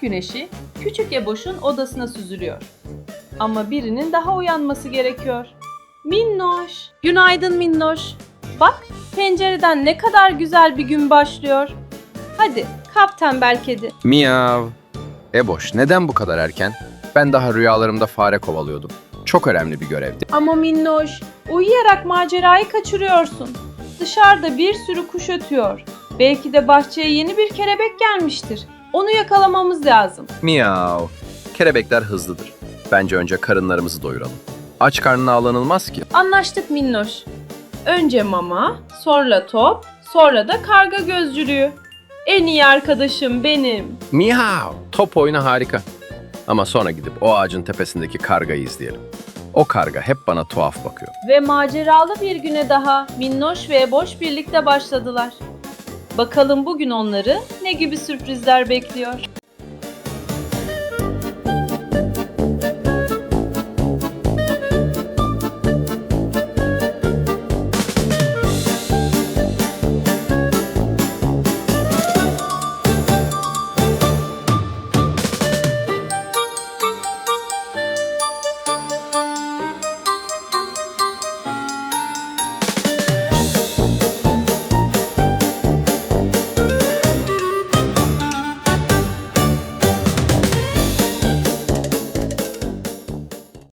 güneşi küçük Eboş'un odasına süzülüyor. Ama birinin daha uyanması gerekiyor. Minnoş. Günaydın Minnoş. Bak pencereden ne kadar güzel bir gün başlıyor. Hadi kap tembel kedi. Miyav. Eboş, neden bu kadar erken? Ben daha rüyalarımda fare kovalıyordum. Çok önemli bir görevdi. Ama Minnoş uyuyarak macerayı kaçırıyorsun. Dışarıda bir sürü kuş ötüyor. Belki de bahçeye yeni bir kelebek gelmiştir. Onu yakalamamız lazım. Miyav. Kelebekler hızlıdır. Bence önce karınlarımızı doyuralım. Aç karnına avlanılmaz ki. Anlaştık Minnoş. Önce mama, sonra top, sonra da karga gözcülüğü. En iyi arkadaşım benim. Miyav. Top oyunu harika. Ama sonra gidip o ağacın tepesindeki kargayı izleyelim. O karga hep bana tuhaf bakıyor. Ve maceralı bir güne daha Minnoş ve Boş birlikte başladılar. Bakalım bugün onları ne gibi sürprizler bekliyor.